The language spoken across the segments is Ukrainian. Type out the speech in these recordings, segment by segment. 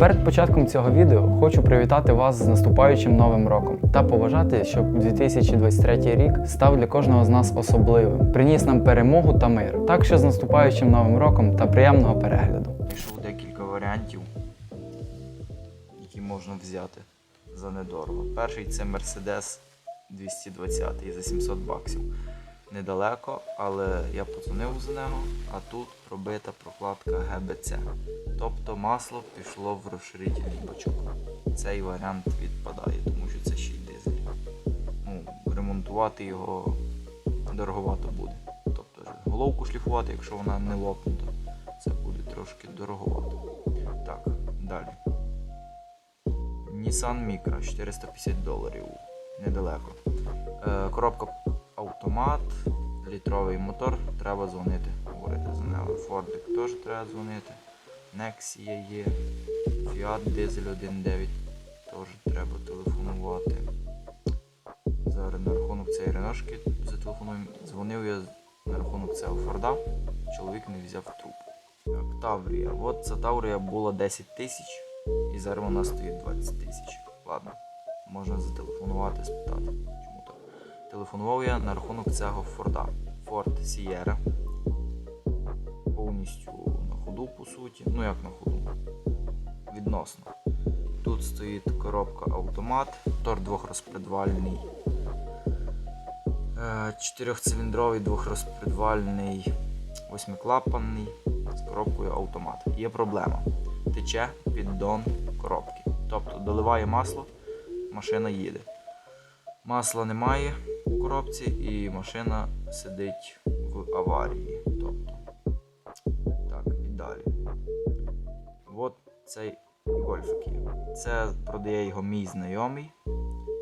Перед початком цього відео хочу привітати вас з наступаючим новим роком та побажати, щоб 2023 рік став для кожного з нас особливим, приніс нам перемогу та мир. Так що з наступаючим новим роком та приємного перегляду. Пішов декілька варіантів, які можна взяти за недорого. Перший це Mercedes 220 за 700 баксів. Недалеко, але я подзвонив за нього, а тут пробита прокладка ГБЦ. Тобто масло пішло в розширительний бачок. Цей варіант відпадає, тому що це ще й дизель. Ну, ремонтувати його дороговато буде. Тобто головку шліфувати, якщо вона не лопнута, це буде трошки дороговато. Так, далі. Nissan Micra 450 доларів. Недалеко. Е, коробка автомат, літровий мотор, треба дзвонити. Говорити за нього. Фордик теж треба дзвонити. Nexia є. Fiat Diesel 1.9 теж треба телефонувати. Зараз на рахунок цієї реношки зателефонуємо. Дзвонив я на рахунок цього Форда. Чоловік не взяв трубку. Так, Таврія. От ця Таврія була 10 тисяч і зараз вона стоїть 20 тисяч. Ладно, можна зателефонувати, спитати. Телефонував я на рахунок цього Форда. Ford Sierra. Повністю на ходу, по суті. Ну як на ходу? Відносно. Тут стоїть коробка автомат, мотор двохрозпредвальний. Е, Чотирьохциліндровий двохрозпредвальний, восьмиклапанний з коробкою автомат. Є проблема. Тече піддон коробки. Тобто доливає масло, машина їде. Масла немає коробці і машина сидить в аварії. Тобто. Так, і далі. От цей гольфик є. Це продає його мій знайомий.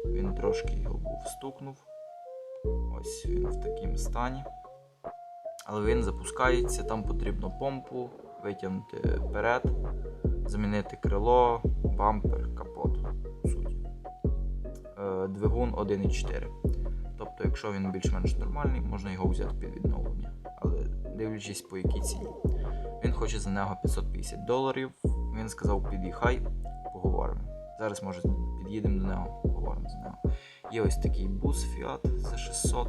Він трошки його був стукнув. Ось він в такому стані. Але він запускається, там потрібно помпу витягнути вперед, замінити крило, бампер, капот. по. Е, Двигун 1.4. Тобто, якщо він більш-менш нормальний, можна його взяти під відновлення. Але дивлячись по якій ціні. Він хоче за нього 550 доларів. Він сказав, під'їхай, поговоримо. Зараз, може, під'їдемо до нього, поговоримо з нього. Є ось такий бус Fiat за 600.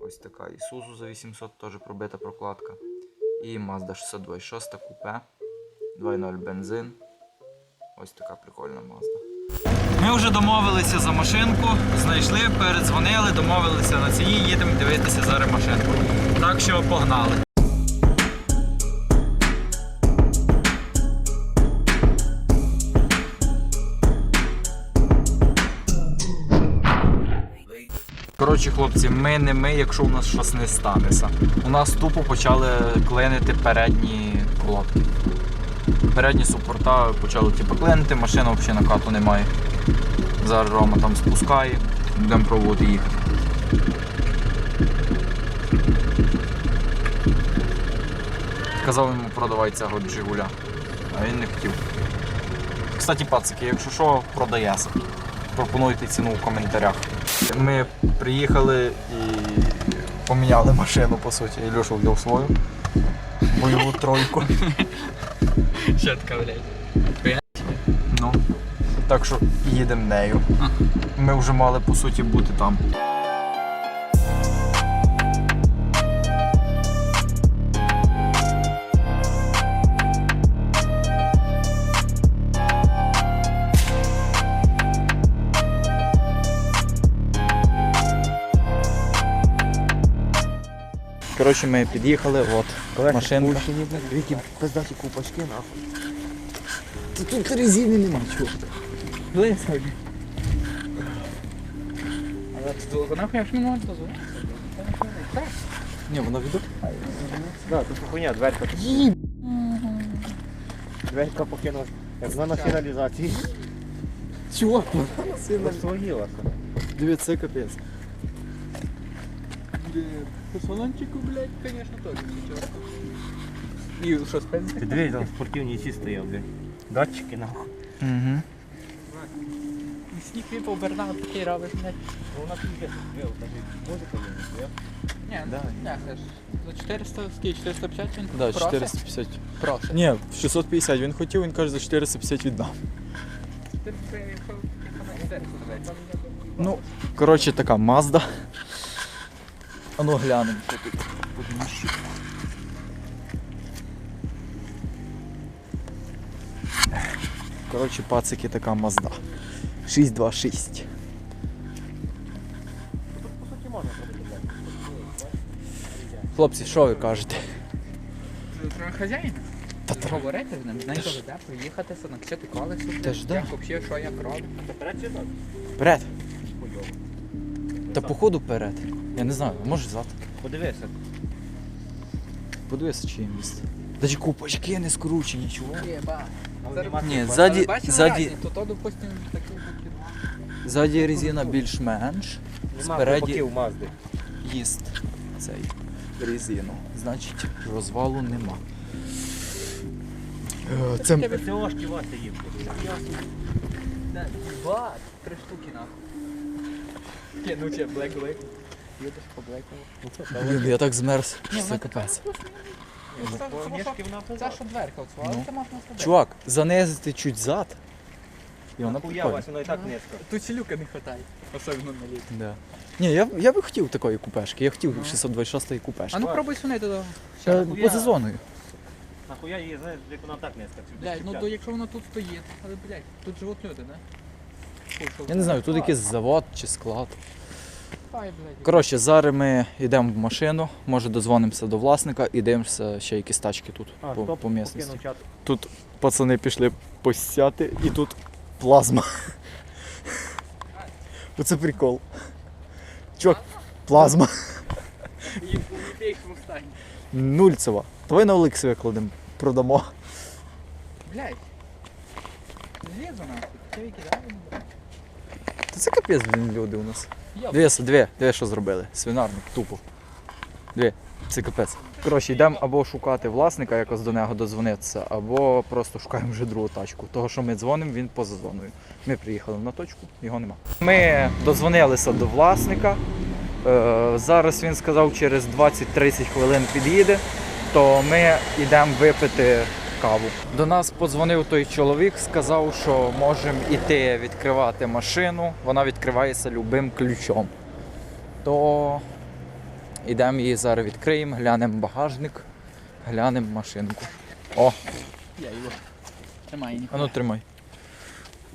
Ось така Isuzu за 800, теж пробита прокладка. І Mazda 626 купе. 2.0 бензин. Ось така прикольна Mazda. Ми вже домовилися за машинку, знайшли, передзвонили, домовилися на ціні, їдемо дивитися зараз машинку. Так що погнали. Коротше, хлопці, ми не ми, якщо у нас щось не станеться. У нас тупо почали клинити передні колодки. Передні супорта почали типу, клинити, машина взагалі накату немає. Зараз Рома там спускає, будемо пробувати їхати. Казав йому продавай цього Джигуля, а він не хотів. Кстати, пацики, якщо що, продається. Пропонуйте ціну в коментарях. Ми приїхали і поміняли машину, по суті. Ілюша взяв свою бойову тройку. Щетка, блядь. Так що їдемо нею. Ми вже мали по суті бути там. Коротше, ми під'їхали, от машинка. Які пиздаті купачки, нахуй. Тут резини нема, чого. Близько. Але тут нахуй якщо не можна, то звук. Ні, воно віду. Да, тут хуйня, дверка. Дверка покинула. Як вона на фіналізації. Чого? Розсвоїлася. Дивіться, це капець. По салончику, блядь, конечно, тоже сейчас. І що, спенсі? Ти дивись, там спортивні ці стояв, блядь. Датчики, нахуй. Угу. Сніг випав, Бернард такий робиш, блядь. Ну, Вона тут є, музика є, Ні, Да. ні, це ж за 400, скільки, 450 він Да, просить? 450. Просить. Ні, 650 він хотів, він каже, за 450 віддам. Ти якщо- якщо на 400 давай. Ну, коротше, така Мазда. А ну глянемо, що тут подніжче. Коротше, пацики така Мазда. 626. Хлопці, що ви кажете? Це хазяїна. Та треба. Говорити з ним, знайти де проїхатися, накачати колесо. Та ж да. Як взагалі, що як робить. Вперед. Та походу вперед. Я не знаю, може зад. Подивися. Подивися, чи є місце. Даже купочки не скручені, чого? Єба. Ні, ззаді, ззаді, то, то, допустим, такі такі. ззаді резина більш-менш. Спереді Мазди. їсть цей резину. Значить, розвалу нема. Е, Це Тебе СОшки Вася їм. Два, три штуки нахуй. Ні, ну че. Їдеш по Блін, я так змерз. Ні, Це капець. Це що дверка отсвала, Ну. це можна зробити. Чувак, занизити чуть зад. І вона Нахуя, прикольна. Воно і так низько. Тут сілюка не хватає, особливо на літ. Да. Ні, я, я би хотів такої купешки. Я хотів 626 купешки. А ну пробуй до... Та нахуя? поза зоною. Нахуя її, знаєш, як вона так низько. Блядь, ну то якщо воно тут стоїть, але блядь, тут живуть люди, да? Фу, що Я не знаю, тут якийсь завод чи склад. Коротше, зараз ми йдемо в машину, може дозвонимося до власника і дивимося ще якісь тачки тут А, по, по місцевості. Тут пацани пішли посяти і тут плазма. Оце прикол. Чувак, плазма. Нульцева. Давай на Оликс викладемо, продамо. Блядь. Злізо нахуй, це викидали. Це капець, блін, люди у нас. Дивися, дві, дві що зробили. Свинарник, тупо. Дві. Це капець. Коротше, йдемо або шукати власника, якось до нього дозвонитися, або просто шукаємо вже другу тачку. Того, що ми дзвонимо, він поза зоною. Ми приїхали на точку, його нема. Ми дозвонилися до власника. Е, зараз він сказав, через 20-30 хвилин під'їде, то ми йдемо випити каву. До нас подзвонив той чоловік, сказав, що можемо іти відкривати машину. Вона відкривається любим ключом. То йдемо її зараз відкриємо, глянемо багажник, глянемо машинку. О, Я його. Тримай, а ніхуя. ну тримай.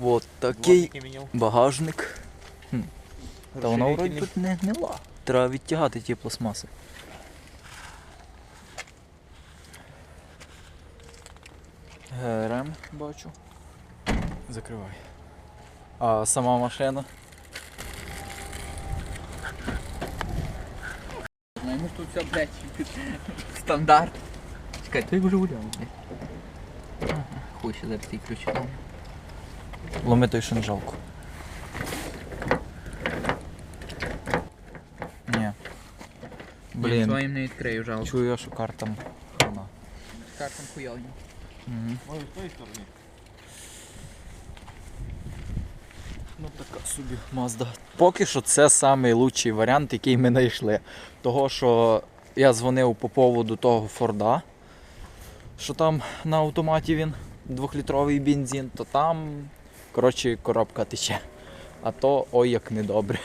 От такий багажник. Та вона вроді тут не гнила. Треба відтягати ті пластмаси. Рем бачу. Закривай. А сама машина. Ну йому тут все, блядь, стандарт. Чекай, ти вже гуляв, блядь. Хуй зараз ті ключі. Ломи той шинжалку. Ні. Блін. Своїм не відкрию, жалко. чую що картам хана. Картом хуйовні. Ой, з тої сторони. Ну така собі Mazda. Поки що це найкращий варіант, який ми знайшли. Того, що я дзвонив по поводу того Форда, що там на автоматі він двохлітровий бензин, то там коротше коробка тече. А то ой як недобре.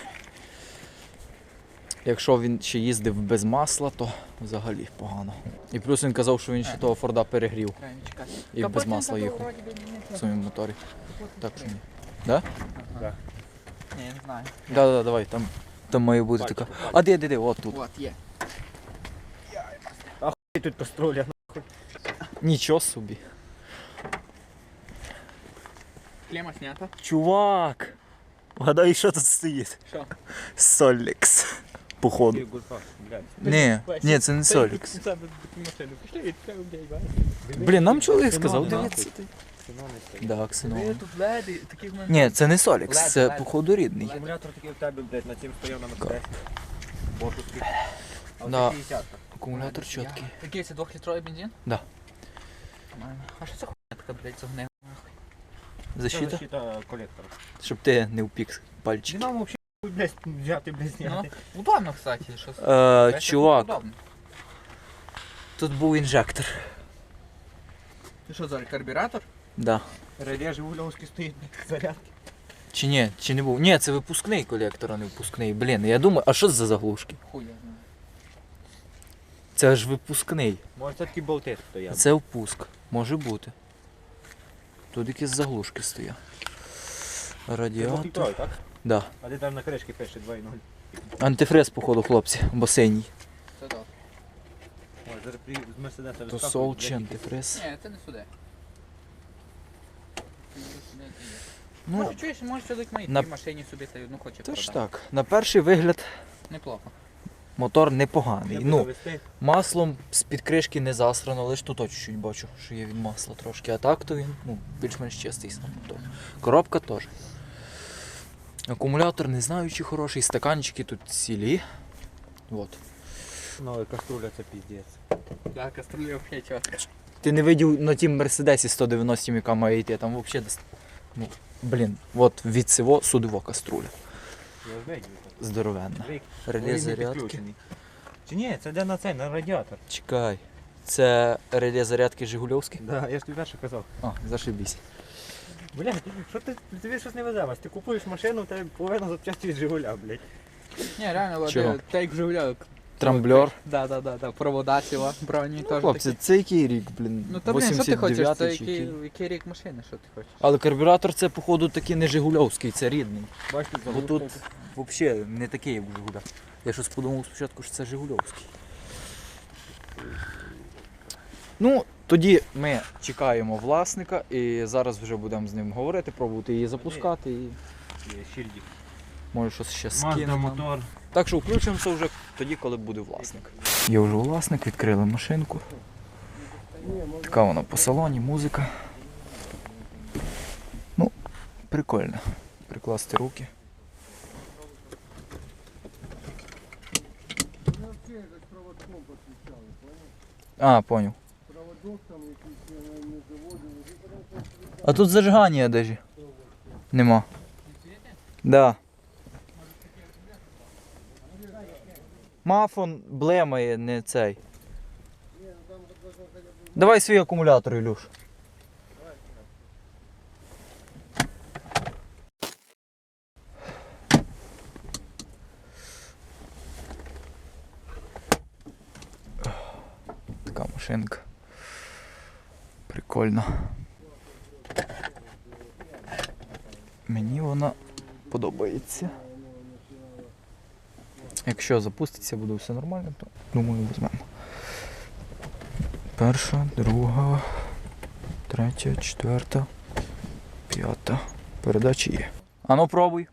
Якщо він ще їздив без масла, то взагалі погано. І плюс він казав, що він ще того Форда перегрів і без масла їхав в своєму моторі. Так що ні. Да? Да. Ні, не знаю. Да, да, давай, там, там має бути така. А де, де, де, от тут. От, є. Ти тут построля. Нічого собі. Клема снята. Чувак! Вгадай, що тут стоїть? Що? Солікс. Походу. Ти гульфа, блядь. Ні, ні, це не Солікс. Це таку машину. Пішли, відкрив, блядь, бачиш. Блін, нам чоловік Ксенон, сказав, нахуй. дивіться. ти. Ксенон не стоїть. Да, Ви ксенон. тут леди, таких в мене. Ні, це не Солікс, Лед, це лед. походу рідний. Акумулятор такий в тебе, блядь, на цим стояв на Мерседесі. Бортовський. А Да. оце 50. Акумулятор чіткий. Який це двохлітровий бензин? Да. Нормально. А що це хуйня така, блядь, загнила? Защита, Защита колектора. щоб ти не впік пальчики. Динамо Блядь, взяти, блядь, Ну, удобно, кстати, що Е, чувак, Удобно. тут був інжектор. Ти що, зараз карбюратор? Да. Реле Жигульовський стоїть, блядь, зарядки. Чи ні, чи не був? Ні, це випускний колектор, а не випускний. Блін, я думаю, а що це за заглушки? Хуй я знаю. Це ж випускний. Може це такі болти А стоять. це впуск. Може бути. Тут якісь заглушки стоять. Радіатор. так? Да. А ти там на кришці пише 2.0. Антифриз, походу, хлопці, бо синій. Це добре. Ой, зараз при з Мерседеса То сол чи антифриз. Ні, це не сюди. Ну, Може, чуєш, може чоловік на на- машині собі та й одну хоче ж продати. так. На перший вигляд Неплохо. мотор непоганий. Ну, вести. маслом з-під кришки не засрано, лише тут чуть-чуть бачу, що є від масла трошки. А так то він ну, більш-менш чистий сам мотор. Коробка теж. Акумулятор не знаю, чи хороший, стаканчики тут цілі. От. Ну, каструля це піздець. Да, каструлі взагалі чітко. Ти не видів на тім Мерседесі 190, яка має йти, там взагалі десь. Ну, блін, от від цього судова каструля. Здоровенна. Реле зарядки. Чи ні, це де на цей, на радіатор. Чекай. Це реле зарядки Жигульовський? Да, я ж тобі перше казав. А, зашибісь. Блядь, що ти, тобі щось не везе, Ти купуєш машину, в тебе половина запчасті від Жигуля, блядь. Ні, реально, Чого? от, та як. Трамблер. Да, да, да, да. Провода ціла, броні теж Хлопці, такі. це який рік, блін? Ну та блін, що ти хочеш? 89-й Це чи який, який? який рік машини, що ти хочеш? Але карбюратор це, походу, такий не Жигульовський, це рідний. Бачите, Бо тут взагалі не такий, як в Жигулях. Я щось подумав спочатку, що це Жигульовський. Ну, тоді ми чекаємо власника і зараз вже будемо з ним говорити, пробувати її запускати і Щільдик. може щось ще скинемо. мотор. Так що включимося вже тоді, коли буде власник. Є вже власник, відкрили машинку. Така вона по салоні, музика. Ну, прикольно. Прикласти руки. А, понял. А тут зажигання даже. Нема. Да. Мафон блемає, не цей. Давай свій акумулятор, Ілюш. Така машинка. Прикольно. Мені вона подобається. Якщо запуститься, буде все нормально, то думаю, візьмемо. Перша, друга, третя, четверта, п'ята. Передачі є. Ану пробуй.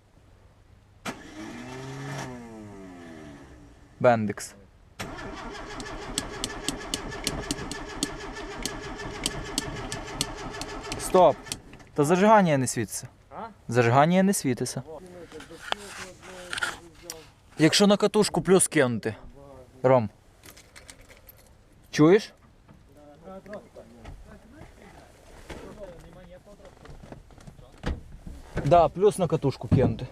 Бендикс. Стоп! Та зажигання не світиться. Зажигання не світиться. Якщо на катушку плюс кинути. Ром. Чуєш? Да, плюс на катушку кинути.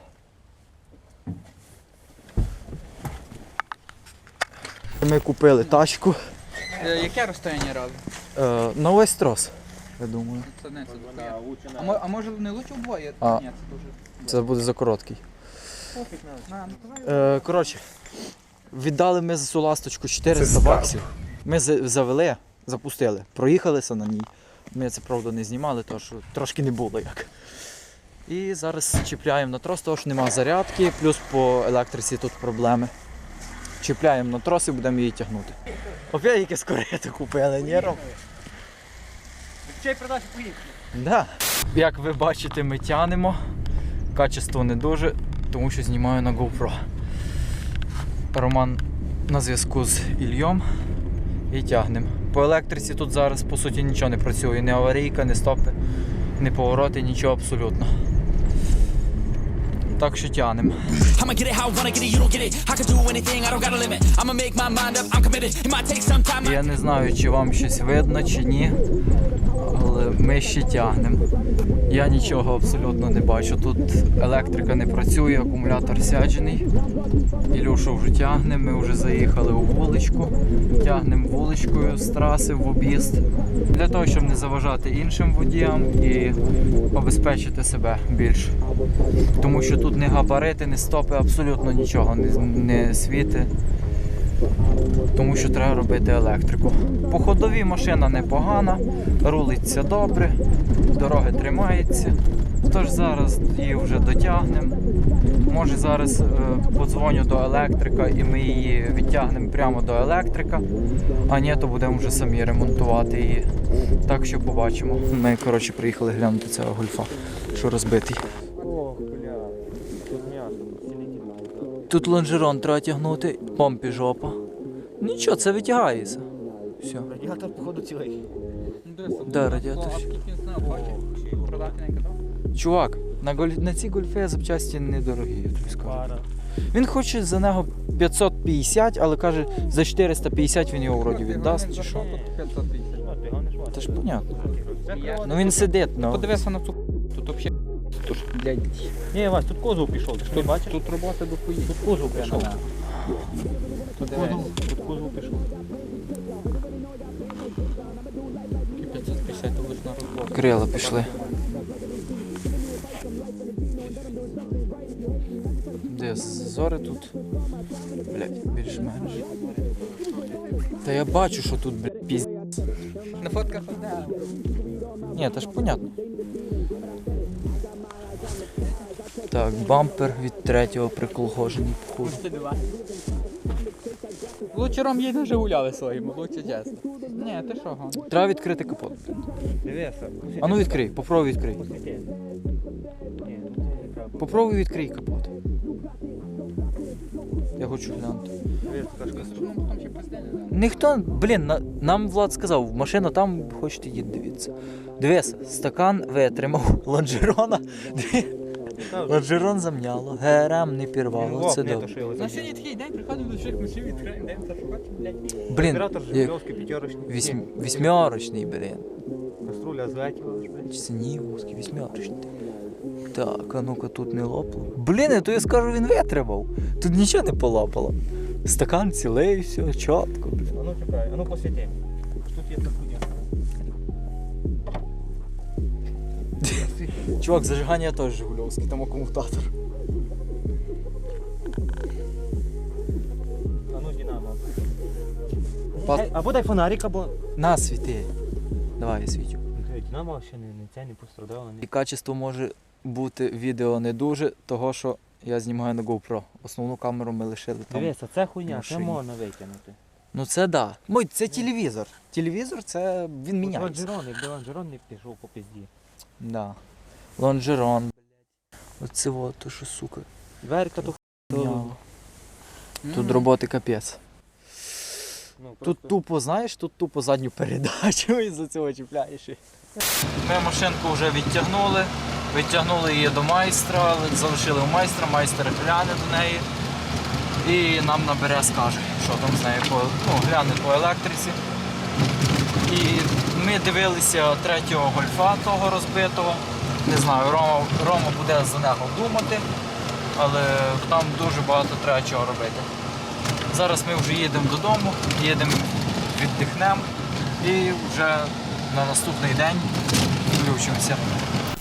Ми купили тачку Е, Яке розстояння робить? е, на весь трос, я думаю. Це не це Вона А, мо- а може не лучше вдвоє? А. Ні, це дуже. Це буде за короткий. Пофіг на. Ну, давай. Е, коротше, віддали ми за цю ласточку 400 баксів. Ми за- завели, запустили, проїхалися на ній. Ми це правда не знімали, тому що трошки не було як. І зараз чіпляємо на трос, тому що немає зарядки, плюс по електриці тут проблеми. Чіпляємо на трос і будемо її тягнути. Опять якесь корито купили, ні, Ром? Чай продаж поїхали. Да. Як ви бачите, ми тянемо. Качество не дуже, тому що знімаю на GoPro. Роман на зв'язку з Ільйом і тягнемо. По електриці тут зараз по суті нічого не працює. Ні аварійка, ні стопи, ні повороти, нічого абсолютно. Так що тянем. I'ma get it how I wanna get it, you don't get it. I can do anything, I don't got a limit. I'ma make my mind up, I'm committed. It might take some time. Я не знаю, чи вам щось видно, чи ні. Але ми ще тягнемо. Я нічого абсолютно не бачу. Тут електрика не працює, акумулятор сяджений. Ілюша вже тягне, ми вже заїхали у вуличку. Тягнемо вуличкою з траси в об'їзд. Для того, щоб не заважати іншим водіям і обезпечити себе більше. Тому що тут не габарити, не стопи, абсолютно нічого не, не світи тому що треба робити електрику. По ходовій машина непогана, рулиться добре, дороги тримаються. Тож зараз її вже дотягнемо. Може зараз е, подзвоню до електрика і ми її відтягнемо прямо до електрика, а ні, то будемо вже самі ремонтувати її. Так що побачимо. Ми коротше приїхали глянути цього гольфа, що розбитий. Тут лонжерон треба тягнути, помпі жопа. Нічого, це витягається. Все. Радіатор, походу, цілий. Да, радіатор. Чувак, на, голь... на ці гольфи запчасті недорогі, я тобі скажу. Він хоче за нього 550, але каже, за 450 він його вроді віддасть чи що. Це ж понятно. Ну він сидить, ну. Подивися на цю тут взагалі. Тут, блядь, Ні, Вась, тут козов пішов, ти ж бачиш? тут роботи до хуї. Тут козов пішов. Тут козов, тут козов пішов. 550 лиш на роботу. Крила пішли. Де зори тут? Блять, більш-менш. Та я бачу, що тут, блядь, піз... На фотках одне. Ні, та ж понятно. Так, бампер від третього приколгожений походу. Лучше ром їй дуже гуляли своїм, лучше чесно. Ні, ти що, гон? Треба відкрити капот. Дивися. А ну відкрий, попробуй відкрий. Не. Попробуй відкрий капот. Я хочу глянути. Дивись, Ну, не. Ніхто, блін, на, нам Влад сказав, машина там, хочете їдь дивіться. Дивися, стакан витримав, лонжерона. Лонжерон замняло, ГРМ не пірвало, це добре. На сьогодні такий день приходив до всіх машин, відкриємо, день та шукати, блядь. Блін, Оператор Жигульовський, п'ятерочний. вісьм, вісьмерочний, блін. Каструля злетіла. Чи це ні, вузький вісьмерочний. Так, а ну-ка тут не лопало. Блін, то я скажу, він витримав. Тут нічого не полопало. Стакан цілий, все, чітко, блін. А ну чекай, а ну посвіти. Чувак, зажигання теж Жигульовський, там акумулятор. А ну динамо. Пат- Ей, Або дай фонарик, або... На, світи. Давай, я свічу. Динамо ще не, не це не пострадало. І качество може бути відео не дуже, того що я знімаю на GoPro. Основну камеру ми лишили там. Дивися, це хуйня, це машині. можна витягнути. Ну це да. Мой, це телевізор. Телевізор це він міняється. Лонжерон, якби лонжерон не пішов по пизді. Да. Лонжерон, блядь. Оце от, то що, сука. Дверка то Міняло. Тут роботи капець. Ну, Тут тупо, знаєш, тут тупо задню передачу і за цього чіпляєш. Ми машинку вже відтягнули, відтягнули її до майстра, залишили у майстра, майстер гляне до неї і нам набере, скаже, що там з нею по, ну, гляне по електриці. І ми дивилися третього гольфа того розбитого. Не знаю, Рома, Рома буде за нього думати, але там дуже багато треба чого робити. Зараз ми вже їдемо додому, їдемо, віддихнемо і вже на наступний день включимося.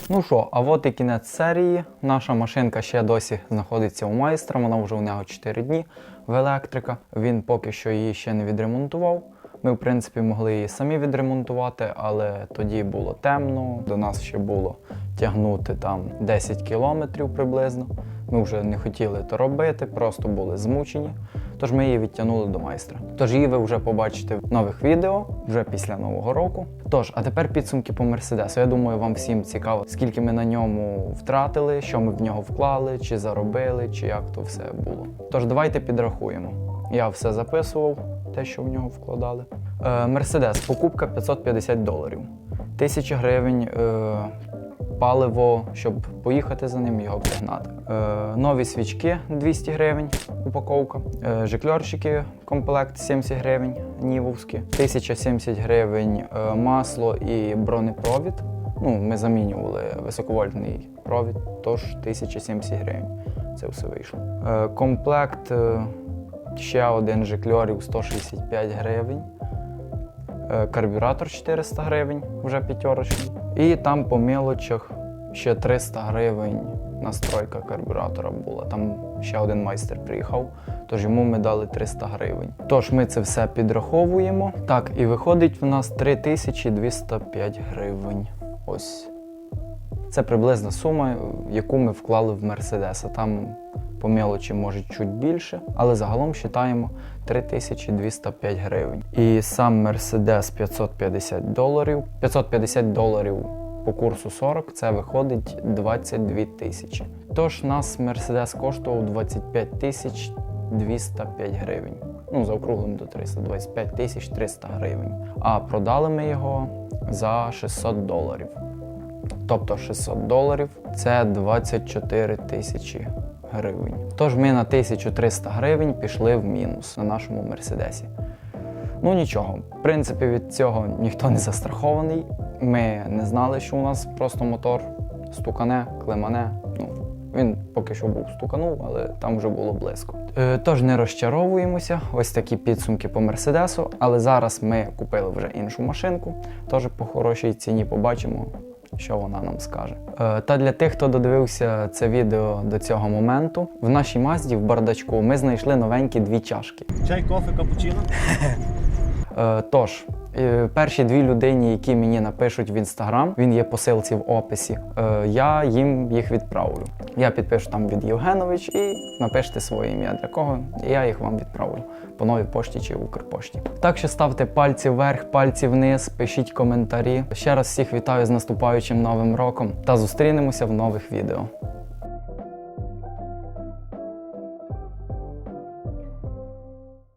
Ну що, а от і кінець серії. Наша машинка ще досі знаходиться у майстра, вона вже у нього 4 дні в електрика. Він поки що її ще не відремонтував. Ми, в принципі, могли її самі відремонтувати, але тоді було темно. До нас ще було тягнути там 10 кілометрів приблизно. Ми вже не хотіли то робити, просто були змучені. Тож ми її відтягнули до майстра. Тож її ви вже побачите в нових відео вже після нового року. Тож, а тепер підсумки по Мерседесу. Я думаю, вам всім цікаво, скільки ми на ньому втратили, що ми в нього вклали, чи заробили, чи як то все було. Тож давайте підрахуємо. Я все записував, те, що в нього вкладали. Е, Мерседес, покупка 550 доларів. Тисяча гривень е, паливо, щоб поїхати за ним, його пригнати. Е, нові свічки 200 гривень, упаковка. Е, жикльорщики комплект 70 гривень, нівовські, 1070 гривень е, масло і бронепровід. Ну, ми замінювали високовольтний провід, тож 1070 гривень. Це все вийшло. Е, комплект е, ще один жикльорів 165 гривень. Е, карбюратор 400 гривень, вже п'ятерочний. І там по мелочах ще 300 гривень настройка карбюратора була. Там ще один майстер приїхав, тож йому ми дали 300 гривень. Тож ми це все підраховуємо. Так, і виходить в нас 3205 гривень. Ось. Це приблизна сума, яку ми вклали в Мерседеса. Там по мелочі може чуть більше, але загалом вважаємо 3205 гривень. І сам Мерседес 550 доларів. 550 доларів по курсу 40 це виходить 22 тисячі. Тож нас Мерседес коштував 25 тисяч 205 гривень. Ну, заокруглим до 300, 25 тисяч 300 гривень. А продали ми його за 600 доларів. Тобто 600 доларів це 24 тисячі гривень. Тож ми на 1300 гривень пішли в мінус на нашому мерседесі. Ну нічого, в принципі, від цього ніхто не застрахований. Ми не знали, що у нас просто мотор стукане, клемане. Ну, він поки що був стуканув, але там вже було близько. Е, тож не розчаровуємося. Ось такі підсумки по мерседесу. Але зараз ми купили вже іншу машинку. Тож по хорошій ціні побачимо, що вона нам скаже. Е, Та для тих, хто додивився це відео до цього моменту, в нашій Мазді в бардачку ми знайшли новенькі дві чашки. Чай, кофе, капучино. Е, Тож, е, перші дві людині, які мені напишуть в інстаграм, він є посилці в описі. е, Я їм їх відправлю. Я підпишу там від Євгенович і напишете своє ім'я для кого, і я їх вам відправлю по новій пошті чи Укрпошті. Так що ставте пальці вверх, пальці вниз, пишіть коментарі. Ще раз всіх вітаю з наступаючим новим роком та зустрінемося в нових відео.